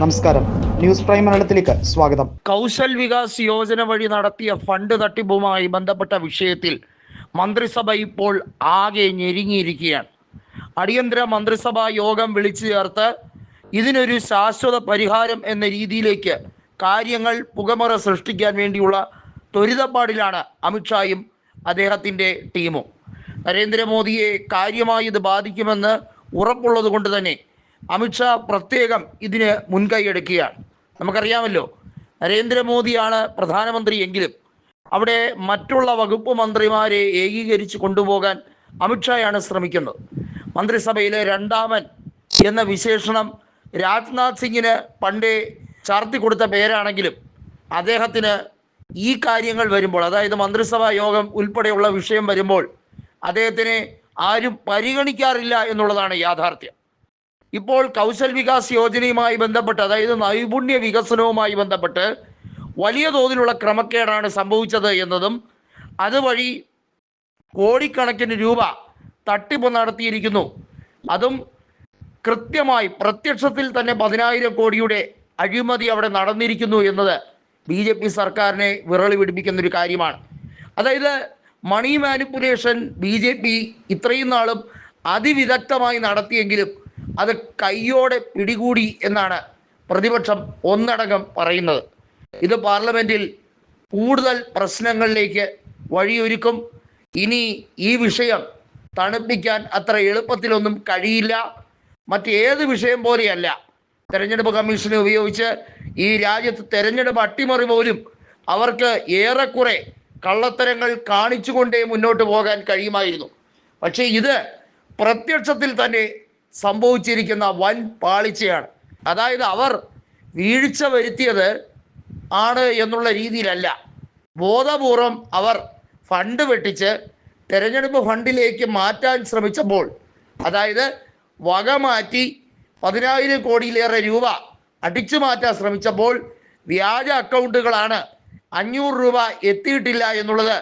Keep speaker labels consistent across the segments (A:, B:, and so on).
A: നമസ്കാരം. News prime മലയാളത്തിലേക്ക് സ്വാഗതം.
B: കൗശൽ വികാസ് യോജന വഴി നടത്തിയ ഫണ്ട് തട്ടിപ്പുമായി ബന്ധപ്പെട്ട വിഷയത്തിൽ മന്ത്രിസഭ ഇപ്പോൾ ആകെ ഞെരുങ്ങിയിരിക്കുകയാണ്. അടിയന്തര മന്ത്രിസഭാ യോഗം വിളിച്ചു ചേർത്ത് ഇതിനൊരു ശാശ്വത പരിഹാരം എന്ന രീതിയിലേക്ക് കാര്യങ്ങൾ പുകമറ സൃഷ്ടിക്കാൻ വേണ്ടിയുള്ള ത്വരിതപ്പാടിലാണ് അമിത്ഷായും അദ്ദേഹത്തിന്റെ ടീമും. നരേന്ദ്രമോദിയെ കാര്യമായി ഇത് ബാധിക്കുമെന്ന് ഉറപ്പുള്ളത് കൊണ്ട് തന്നെ അമിത്ഷാ പ്രത്യേകം ഇതിന് മുൻകൈയെടുക്കുകയാണ്. നമുക്കറിയാമല്ലോ നരേന്ദ്രമോദിയാണ് പ്രധാനമന്ത്രി എങ്കിലും അവിടെ മറ്റുള്ള വകുപ്പ് മന്ത്രിമാരെ ഏകീകരിച്ച് കൊണ്ടുപോകാൻ അമിത്ഷായാണ് ശ്രമിക്കുന്നത്. മന്ത്രിസഭയിലെ രണ്ടാമൻ എന്ന വിശേഷണം രാജ്നാഥ് സിംഗിന് പണ്ടേ ചാർത്തി കൊടുത്ത പേരാണെങ്കിലും അദ്ദേഹത്തിന് ഈ കാര്യങ്ങൾ വരുമ്പോൾ അതായത് മന്ത്രിസഭാ യോഗം ഉൾപ്പെടെയുള്ള വിഷയം വരുമ്പോൾ അദ്ദേഹത്തിനെ ആരും പരിഗണിക്കാറില്ല എന്നുള്ളതാണ് യാഥാർത്ഥ്യം. ഇപ്പോൾ കൗശൽ വികാസ് യോജനയുമായി ബന്ധപ്പെട്ട് അതായത് നൈപുണ്യ വികസനവുമായി ബന്ധപ്പെട്ട് വലിയ തോതിലുള്ള ക്രമക്കേടാണ് സംഭവിച്ചത് എന്നതും അതുവഴി കോടിക്കണക്കിന് രൂപ തട്ടിപ്പ് നടത്തിയിരിക്കുന്നു. അതും കൃത്യമായി പ്രത്യക്ഷത്തിൽ തന്നെ പതിനായിരം കോടിയുടെ അഴിമതി അവിടെ നടന്നിരിക്കുന്നു എന്നത് ബി ജെ പി സർക്കാരിനെ വിറളി പിടിപ്പിക്കുന്ന ഒരു കാര്യമാണ്. അതായത് money manipulation B J P ഇത്രയും നാളും അതിവിദഗ്ധമായി നടത്തിയെങ്കിലും അത് കൈയോടെ പിടികൂടി എന്നാണ് പ്രതിപക്ഷം ഒന്നടങ്കം പറയുന്നത്. ഇത് പാർലമെന്റിൽ കൂടുതൽ പ്രശ്നങ്ങളിലേക്ക് വഴിയൊരുക്കും. ഇനി ഈ വിഷയം തണുപ്പിക്കാൻ അത്ര എളുപ്പത്തിലൊന്നും കഴിയില്ല. മറ്റേത് വിഷയം പോലെയല്ല. തെരഞ്ഞെടുപ്പ് കമ്മീഷനെ ഉപയോഗിച്ച് ഈ രാജ്യത്ത് തെരഞ്ഞെടുപ്പ് അട്ടിമറി പോലും അവർക്ക് ഏറെക്കുറെ കള്ളത്തരങ്ങൾ കാണിച്ചുകൊണ്ടേ മുന്നോട്ട് പോകാൻ കഴിയുമായിരുന്നു. പക്ഷേ ഇത് പ്രത്യക്ഷത്തിൽ തന്നെ സംഭവിച്ചിരിക്കുന്ന വൻ പാളിച്ചയാണ്. അതായത് അവർ വീഴ്ച വരുത്തിയത് ആണ് എന്നുള്ള രീതിയിലല്ല. ബോധപൂർവം അവർ ഫണ്ട് വെട്ടിച്ച് തെരഞ്ഞെടുപ്പ് ഫണ്ടിലേക്ക് മാറ്റാൻ ശ്രമിച്ചപ്പോൾ അതായത് വക മാറ്റി പതിനായിരം കോടിയിലേറെ രൂപ അടിച്ചു മാറ്റാൻ ശ്രമിച്ചപ്പോൾ വ്യാജ അക്കൗണ്ടുകളാണ് അഞ്ഞൂറ് രൂപ എത്തിയിട്ടില്ല എന്നുള്ളത്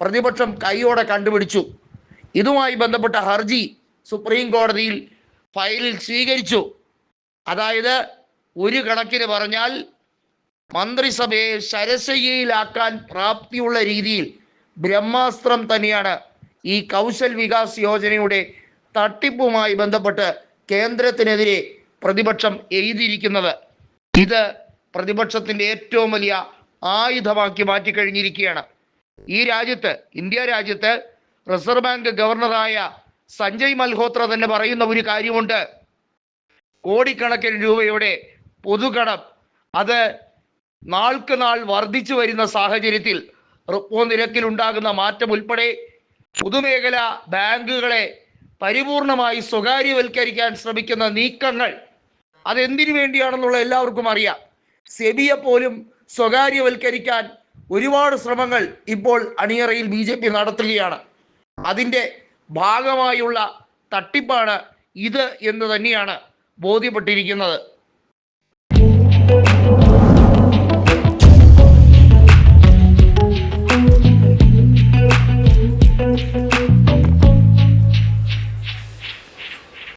B: പ്രതിപക്ഷം കൈയോടെ കണ്ടുപിടിച്ചു. ഇതുമായി ബന്ധപ്പെട്ട ഹർജി സുപ്രീം കോടതിയിൽ ഫയലിൽ സ്വീകരിച്ചു. അതായത് ഒരു കണക്കിന് പറഞ്ഞാൽ മന്ത്രിസഭയെ ശരശയ്യയിലാക്കാൻ പ്രാപ്തിയുള്ള രീതിയിൽ ബ്രഹ്മാസ്ത്രം തന്നെയാണ് ഈ കൗശൽ വികാസ് യോജനയുടെ തട്ടിപ്പുമായി ബന്ധപ്പെട്ട് കേന്ദ്രത്തിനെതിരെ പ്രതിപക്ഷം എഴുതിയിരിക്കുന്നത്. ഇത് പ്രതിപക്ഷത്തിന്റെ ഏറ്റവും വലിയ ആയുധമാക്കി മാറ്റിക്കഴിഞ്ഞിരിക്കുകയാണ്. ഈ രാജ്യത്ത് ഇന്ത്യ രാജ്യത്ത് റിസർവ് ബാങ്ക് ഗവർണറായ സഞ്ജയ് മൽഹോത്ര തന്നെ പറയുന്ന ഒരു കാര്യമുണ്ട്. കോടിക്കണക്കിന് രൂപയുടെ പൊതുകടം. അത് നാൾക്ക് നാൾ വർദ്ധിച്ചു വരുന്ന സാഹചര്യത്തിൽ റിപ്പോ നിരക്കിൽ ഉണ്ടാകുന്ന മാറ്റം ഉൾപ്പെടെ പൊതുമേഖല ബാങ്കുകളെ പരിപൂർണമായി സ്വകാര്യവൽക്കരിക്കാൻ ശ്രമിക്കുന്ന നീക്കങ്ങൾ അതെന്തിനു വേണ്ടിയാണെന്നുള്ള എല്ലാവർക്കും അറിയാം. സെബിയെ പോലും സ്വകാര്യവൽക്കരിക്കാൻ ഒരുപാട് ശ്രമങ്ങൾ ഇപ്പോൾ അണിയറയിൽ ബി നടത്തുകയാണ്. അതിന്റെ ഭാഗമായുള്ള തട്ടിപ്പാണ് ഇത് എന്ന് തന്നെയാണ് ബോധ്യപ്പെട്ടിരിക്കുന്നത്.